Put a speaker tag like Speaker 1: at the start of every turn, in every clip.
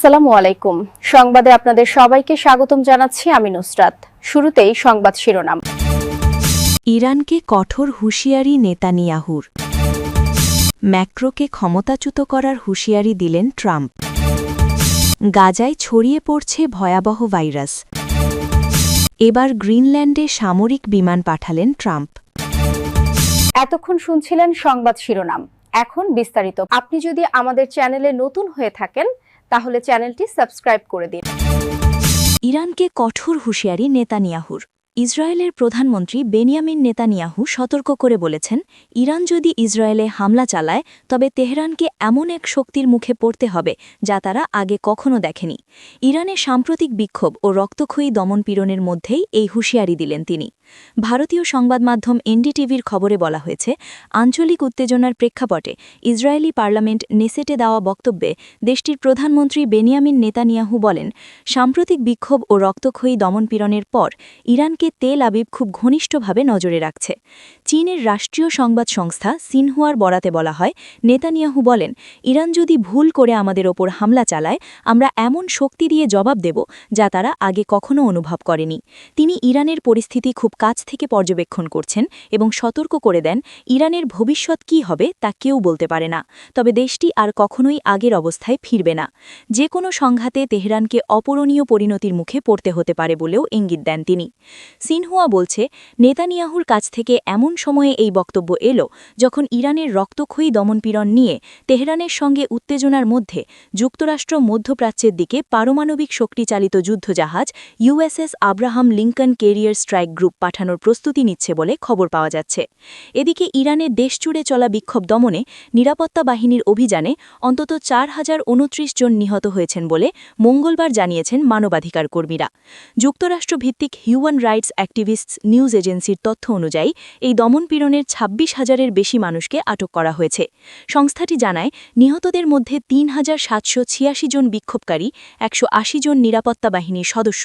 Speaker 1: আসসালামু আলাইকুম সংবাদে আপনাদের সবাইকে স্বাগতম জানাচ্ছি আমি নুসরাত শুরুতেই সংবাদ শিরোনাম
Speaker 2: ইরানকে কঠোর হুঁশিয়ারি নেতানিয়াহুর ম্যাক্রোকে ক্ষমতাচ্যুত করার হুঁশিয়ারি দিলেন ট্রাম্প গাজায় ছড়িয়ে পড়ছে ভয়াবহ ভাইরাস এবার গ্রিনল্যান্ডে সামরিক বিমান পাঠালেন ট্রাম্প
Speaker 1: এতক্ষণ শুনছিলেন সংবাদ শিরোনাম এখন বিস্তারিত আপনি যদি আমাদের চ্যানেলে নতুন হয়ে থাকেন তাহলে চ্যানেলটি সাবস্ক্রাইব করে দিন
Speaker 2: ইরানকে কঠোর হুঁশিয়ারি নেতানিয়াহুর ইসরায়েলের প্রধানমন্ত্রী বেনিয়ামিন নেতানিয়াহু সতর্ক করে বলেছেন ইরান যদি ইসরায়েলে হামলা চালায় তবে তেহরানকে এমন এক শক্তির মুখে পড়তে হবে যা তারা আগে কখনো দেখেনি ইরানে সাম্প্রতিক বিক্ষোভ ও রক্তক্ষয়ী দমনপীড়নের মধ্যেই এই হুঁশিয়ারি দিলেন তিনি ভারতীয় সংবাদ মাধ্যম এনডিটিভির খবরে বলা হয়েছে আঞ্চলিক উত্তেজনার প্রেক্ষাপটে ইসরায়েলি পার্লামেন্ট নেসেটে দেওয়া বক্তব্যে দেশটির প্রধানমন্ত্রী বেনিয়ামিন নেতানিয়াহু বলেন সাম্প্রতিক বিক্ষোভ ও রক্তক্ষয়ী দমনপীড়নের পর ইরানকে তেল আবিব খুব ঘনিষ্ঠভাবে নজরে রাখছে চীনের রাষ্ট্রীয় সংবাদ সংস্থা সিনহুয়ার বরাতে বলা হয় নেতানিয়াহু বলেন ইরান যদি ভুল করে আমাদের ওপর হামলা চালায় আমরা এমন শক্তি দিয়ে জবাব দেব যা তারা আগে কখনো অনুভব করেনি তিনি ইরানের পরিস্থিতি খুব কাছ থেকে পর্যবেক্ষণ করছেন এবং সতর্ক করে দেন ইরানের ভবিষ্যৎ কি হবে তা কেউ বলতে পারে না তবে দেশটি আর কখনোই আগের অবস্থায় ফিরবে না যে কোনো সংঘাতে তেহরানকে অপরণীয় পরিণতির মুখে পড়তে হতে পারে বলেও ইঙ্গিত দেন তিনি সিনহুয়া বলছে নেতানিয়াহুর কাছ থেকে এমন সময়ে এই বক্তব্য এলো যখন ইরানের রক্তক্ষয়ী দমনপীড়ন নিয়ে তেহরানের সঙ্গে উত্তেজনার মধ্যে যুক্তরাষ্ট্র মধ্যপ্রাচ্যের দিকে পারমাণবিক শক্তিচালিত যুদ্ধজাহাজ USS Abraham Lincoln carrier strike group পাঠানোর প্রস্তুতি নিচ্ছে বলে খবর পাওয়া যাচ্ছে এদিকে ইরানের দেশজুড়ে চলা বিক্ষোভ দমনে নিরাপত্তা বাহিনীর অভিযানে অন্তত চার হাজার উনত্রিশ জন নিহত হয়েছেন বলে মঙ্গলবার জানিয়েছেন মানবাধিকার কর্মীরা যুক্তরাষ্ট্রভিত্তিক হিউম্যান রাইটস অ্যাক্টিভিস্টস নিউজ এজেন্সির তথ্য অনুযায়ী এই দমনপীড়নের ছাব্বিশ হাজারের বেশি মানুষকে আটক করা হয়েছে সংস্থাটি জানায় নিহতদের মধ্যে তিন হাজার সাতশো ছিয়াশি জন বিক্ষোভকারী একশো আশি জন নিরাপত্তা বাহিনীর সদস্য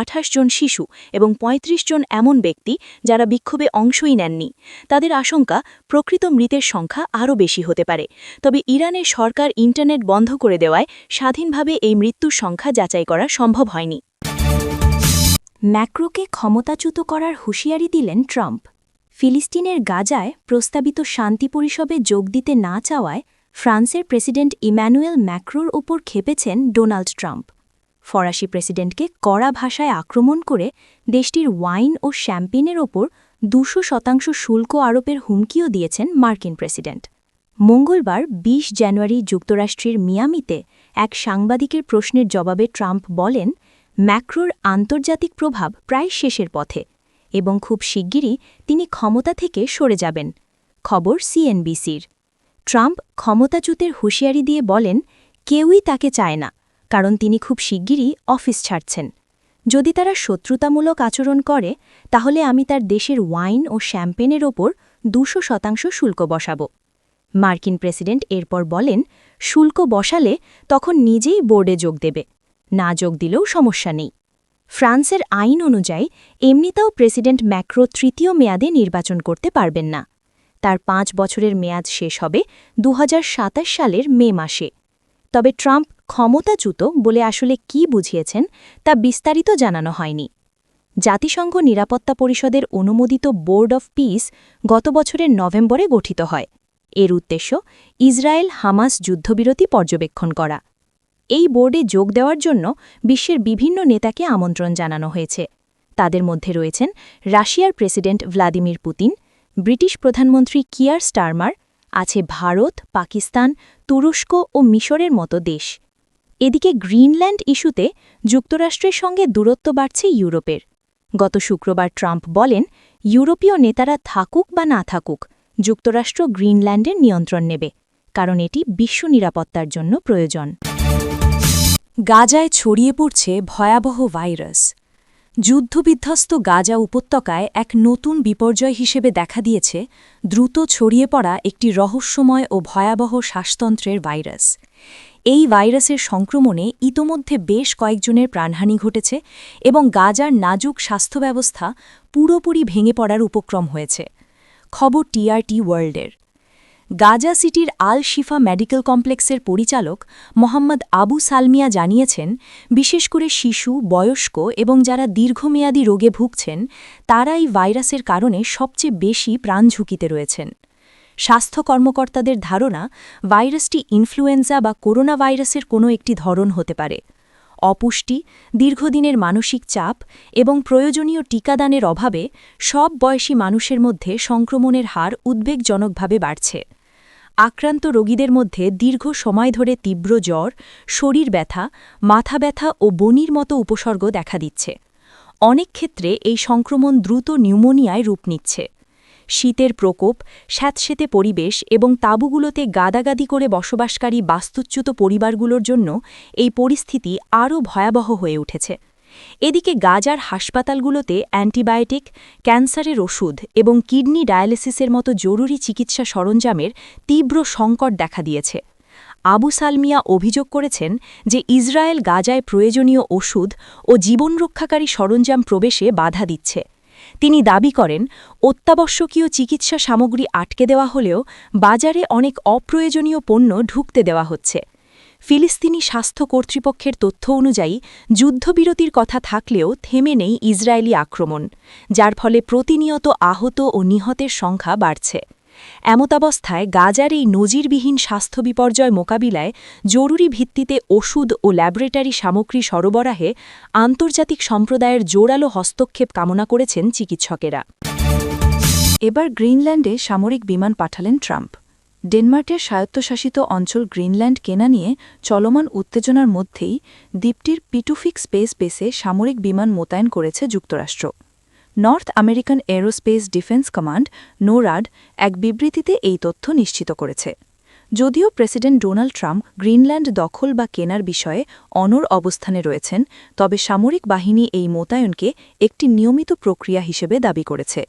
Speaker 2: আঠাশ জন শিশু এবং ৩৫ জন এমন ব্যক্তি যারা বিক্ষোভে অংশই নেননি তাদের আশঙ্কা প্রকৃত মৃতের সংখ্যা আরও বেশি হতে পারে তবে ইরানের সরকার ইন্টারনেট বন্ধ করে দেওয়ায় স্বাধীনভাবে এই মৃত্যুর সংখ্যা যাচাই করা সম্ভব হয়নি
Speaker 1: ম্যাক্রোকে ক্ষমতাচ্যুত করার হুঁশিয়ারি দিলেন ট্রাম্প ফিলিস্তিনের গাজায় প্রস্তাবিত শান্তি পরিষদে যোগ দিতে না চাওয়ায় ফ্রান্সের প্রেসিডেন্ট ইম্যানুয়েল ম্যাক্রোর ওপর খেপেছেন ডোনাল্ড ট্রাম্প ফরাসি প্রেসিডেন্টকে কড়া ভাষায় আক্রমণ করে দেশটির ওয়াইন ও শ্যাম্পেনের ওপর দুশো শতাংশ শুল্ক আরোপের হুমকিও দিয়েছেন মার্কিন প্রেসিডেন্ট মঙ্গলবার ২০ জানুয়ারি যুক্তরাষ্ট্রের মিয়ামিতে এক সাংবাদিকের প্রশ্নের জবাবে ট্রাম্প বলেন ম্যাক্রোর আন্তর্জাতিক প্রভাব প্রায় শেষের পথে এবং খুব শিগগিরই তিনি ক্ষমতা থেকে সরে যাবেন খবর সিএনবিসির ট্রাম্প ক্ষমতাচ্যুতের হুঁশিয়ারি দিয়ে বলেন কেউই তাকে চায় না কারণ তিনি খুব শিগগিরই অফিস ছাড়ছেন যদি তারা শত্রুতামূলক আচরণ করে তাহলে আমি তার দেশের ওয়াইন ও শ্যাম্পেনের ওপর দুশো শতাংশ শুল্ক বসাব মার্কিন প্রেসিডেন্ট এরপর বলেন শুল্ক বসালে তখন নিজেই বোর্ডে যোগ দেবে না যোগ দিলেও সমস্যা নেই ফ্রান্সের আইন অনুযায়ী এমনিতেও প্রেসিডেন্ট ম্যাক্রো তৃতীয় মেয়াদে নির্বাচন করতে পারবেন না তার পাঁচ বছরের মেয়াদ শেষ হবে দু সালের মে মাসে তবে ট্রাম্প ক্ষমতাচ্যুত বলে আসলে কি বুঝিয়েছেন তা বিস্তারিত জানানো হয়নি জাতিসংঘ নিরাপত্তা পরিষদের অনুমোদিত বোর্ড অফ পিস গত বছরের নভেম্বরে গঠিত হয় এর উদ্দেশ্য ইসরায়েল হামাস যুদ্ধবিরতি পর্যবেক্ষণ করা এই বোর্ডে যোগ দেওয়ার জন্য বিশ্বের বিভিন্ন নেতাকে আমন্ত্রণ জানানো হয়েছে তাদের মধ্যে রয়েছেন রাশিয়ার প্রেসিডেন্ট ভ্লাদিমির পুতিন ব্রিটিশ প্রধানমন্ত্রী কিয়ার স্টারমার আছে ভারত পাকিস্তান তুরস্ক ও মিশরের মতো দেশ এদিকে গ্রিনল্যান্ড ইস্যুতে যুক্তরাষ্ট্রের সঙ্গে দূরত্ব বাড়ছে ইউরোপের গত শুক্রবার ট্রাম্প বলেন ইউরোপীয় নেতারা থাকুক বা না থাকুক যুক্তরাষ্ট্র গ্রিনল্যান্ডের নিয়ন্ত্রণ নেবে কারণ এটি বিশ্ব নিরাপত্তার জন্য প্রয়োজন
Speaker 2: গাজায় ছড়িয়ে পড়ছে ভয়াবহ ভাইরাস যুদ্ধবিধ্বস্ত গাজা উপত্যকায় এক নতুন বিপর্যয় হিসেবে দেখা দিয়েছে দ্রুত ছড়িয়ে পড়া একটি রহস্যময় ও ভয়াবহ শ্বাসতন্ত্রের ভাইরাস এই ভাইরাসের সংক্রমণে ইতোমধ্যে বেশ কয়েকজনের প্রাণহানি ঘটেছে এবং গাজার নাজুক স্বাস্থ্য ব্যবস্থা পুরোপুরি ভেঙে পড়ার উপক্রম হয়েছে খবর টিআরটি ওয়ার্ল্ডের গাজা সিটির আল শিফা মেডিকেল কমপ্লেক্সের পরিচালক মোহাম্মদ আবু সালমিয়া জানিয়েছেন বিশেষ করে শিশু বয়স্ক এবং যারা দীর্ঘমেয়াদী রোগে ভুগছেন তারা এই ভাইরাসের কারণে সবচেয়ে বেশি প্রাণ ঝুঁকিতে রয়েছেন স্বাস্থ্য কর্মকর্তাদের ধারণা ভাইরাসটি ইনফ্লুয়েঞ্জা বা করোনা ভাইরাসের কোনো একটি ধরন হতে পারে অপুষ্টি দীর্ঘদিনের মানসিক চাপ এবং প্রয়োজনীয় টিকাদানের অভাবে সব বয়সী মানুষের মধ্যে সংক্রমণের হার উদ্বেগজনকভাবে বাড়ছে আক্রান্ত রোগীদের মধ্যে দীর্ঘ সময় ধরে তীব্র জ্বর শরীর ব্যথা মাথা ব্যথা ও বনির মতো উপসর্গ দেখা দিচ্ছে অনেক ক্ষেত্রে এই সংক্রমণ দ্রুত নিউমোনিয়ায় রূপ নিচ্ছে শীতের প্রকোপ স্যাঁতসেঁতে পরিবেশ এবং তাঁবুগুলোতে গাদাগাদি করে বসবাসকারী বাস্তুচ্যুত পরিবারগুলোর জন্য এই পরিস্থিতি আরও ভয়াবহ হয়ে উঠেছে এদিকে গাজার হাসপাতালগুলোতে অ্যান্টিবায়োটিক ক্যান্সারের ওষুধ এবং কিডনি ডায়ালিসিসের মতো জরুরি চিকিৎসা সরঞ্জামের তীব্র সংকট দেখা দিয়েছে আবু সালমিয়া অভিযোগ করেছেন যে ইসরায়েল গাজায় প্রয়োজনীয় ওষুধ ও জীবনরক্ষাকারী সরঞ্জাম প্রবেশে বাধা দিচ্ছে তিনি দাবি করেন অত্যাবশ্যকীয় চিকিৎসা সামগ্রী আটকে দেওয়া হলেও বাজারে অনেক অপ্রয়োজনীয় পণ্য ঢুকতে দেওয়া হচ্ছে ফিলিস্তিনি স্বাস্থ্য কর্তৃপক্ষের তথ্য অনুযায়ী যুদ্ধবিরতির কথা থাকলেও থেমে নেই ইসরায়েলি আক্রমণ যার ফলে প্রতিনিয়ত আহত ও নিহতের সংখ্যা বাড়ছে এমতাবস্থায় গাজার এই নজিরবিহীন স্বাস্থ্য বিপর্যয় মোকাবিলায় জরুরি ভিত্তিতে ওষুধ ও ল্যাবরেটরি সামগ্রী সরবরাহে আন্তর্জাতিক সম্প্রদায়ের জোরালো হস্তক্ষেপ কামনা করেছেন চিকিৎসকেরা
Speaker 1: এবার গ্রিনল্যান্ডে সামরিক বিমান পাঠালেন ট্রাম্প ডেনমার্কের স্বায়ত্তশাসিত অঞ্চল গ্রিনল্যান্ড কেনা নিয়ে চলমান উত্তেজনার মধ্যেই দ্বীপটির পিটুফিক স্পেস বেসে সামরিক বিমান মোতায়েন করেছে যুক্তরাষ্ট্র North American aerospace defence command NORAD এক বিবৃতিতে এই তথ্য নিশ্চিত করেছে যদিও প্রেসিডেন্ট ডোনাল্ড ট্রাম্প গ্রিনল্যান্ড দখল বা কেনার বিষয়ে অনর অবস্থানে রয়েছেন তবে সামরিক বাহিনী এই মোতায়নকে একটি নিয়মিত প্রক্রিয়া হিসেবে দাবি করেছে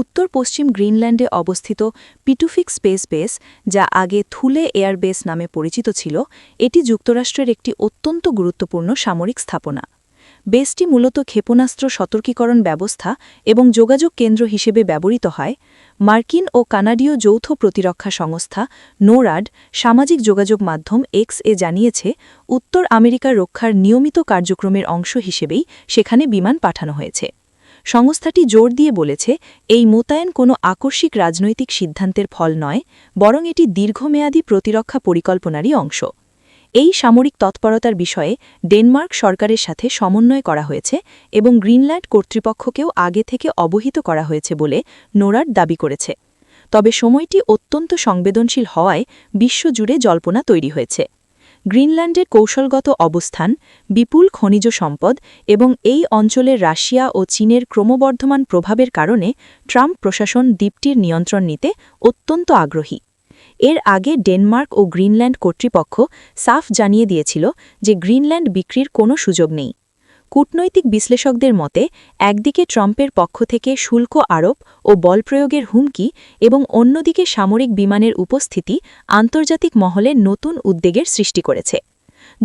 Speaker 1: উত্তর পশ্চিম গ্রিনল্যান্ডে অবস্থিত পিটুফিক স্পেস বেস যা আগে থুলে এয়ারবেস নামে পরিচিত ছিল এটি যুক্তরাষ্ট্রের একটি অত্যন্ত গুরুত্বপূর্ণ সামরিক স্থাপনা বেসটি মূলত ক্ষেপণাস্ত্র সতর্কীকরণ ব্যবস্থা এবং যোগাযোগ কেন্দ্র হিসেবে ব্যবহৃত হয় মার্কিন ও কানাডীয় যৌথ প্রতিরক্ষা সংস্থা নোরাড সামাজিক যোগাযোগ মাধ্যম এক্স এ জানিয়েছে উত্তর আমেরিকার রক্ষার নিয়মিত কার্যক্রমের অংশ হিসেবেই সেখানে বিমান পাঠানো হয়েছে সংস্থাটি জোর দিয়ে বলেছে এই মোতায়েন কোনো আকস্মিক রাজনৈতিক সিদ্ধান্তের ফল নয় বরং এটি দীর্ঘমেয়াদী প্রতিরক্ষা পরিকল্পনারই অংশ এই সামরিক তৎপরতার বিষয়ে ডেনমার্ক সরকারের সাথে সমন্বয় করা হয়েছে এবং গ্রিনল্যান্ড কর্তৃপক্ষকেও আগে থেকে অবহিত করা হয়েছে বলে নোরার দাবি করেছে তবে সময়টি অত্যন্ত সংবেদনশীল হওয়ায় বিশ্বজুড়ে জল্পনা তৈরি হয়েছে গ্রিনল্যান্ডের কৌশলগত অবস্থান বিপুল খনিজ সম্পদ এবং এই অঞ্চলের রাশিয়া ও চীনের ক্রমবর্ধমান প্রভাবের কারণে ট্রাম্প প্রশাসন দ্বীপটির নিয়ন্ত্রণ নিতে অত্যন্ত আগ্রহী এর আগে ডেনমার্ক ও গ্রিনল্যান্ড কর্তৃপক্ষ সাফ জানিয়ে দিয়েছিল যে গ্রিনল্যান্ড বিক্রির কোনো সুযোগ নেই কূটনৈতিক বিশ্লেষকদের মতে একদিকে ট্রাম্পের পক্ষ থেকে শুল্ক আরোপ ও বল প্রয়োগের হুমকি এবং অন্যদিকে সামরিক বিমানের উপস্থিতি আন্তর্জাতিক মহলে নতুন উদ্বেগের সৃষ্টি করেছে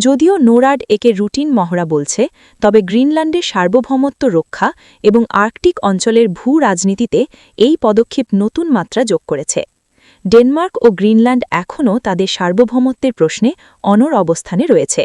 Speaker 1: যদিও নোরাড একে রুটিন মহড়া বলছে তবে গ্রিনল্যান্ডের সার্বভৌমত্ব রক্ষা এবং আর্কটিক অঞ্চলের ভূ রাজনীতিতে এই পদক্ষেপ নতুন মাত্রা যোগ করেছে ডেনমার্ক ও গ্রিনল্যান্ড এখনও তাদের সার্বভৌমত্বের প্রশ্নে অনর অবস্থানে রয়েছে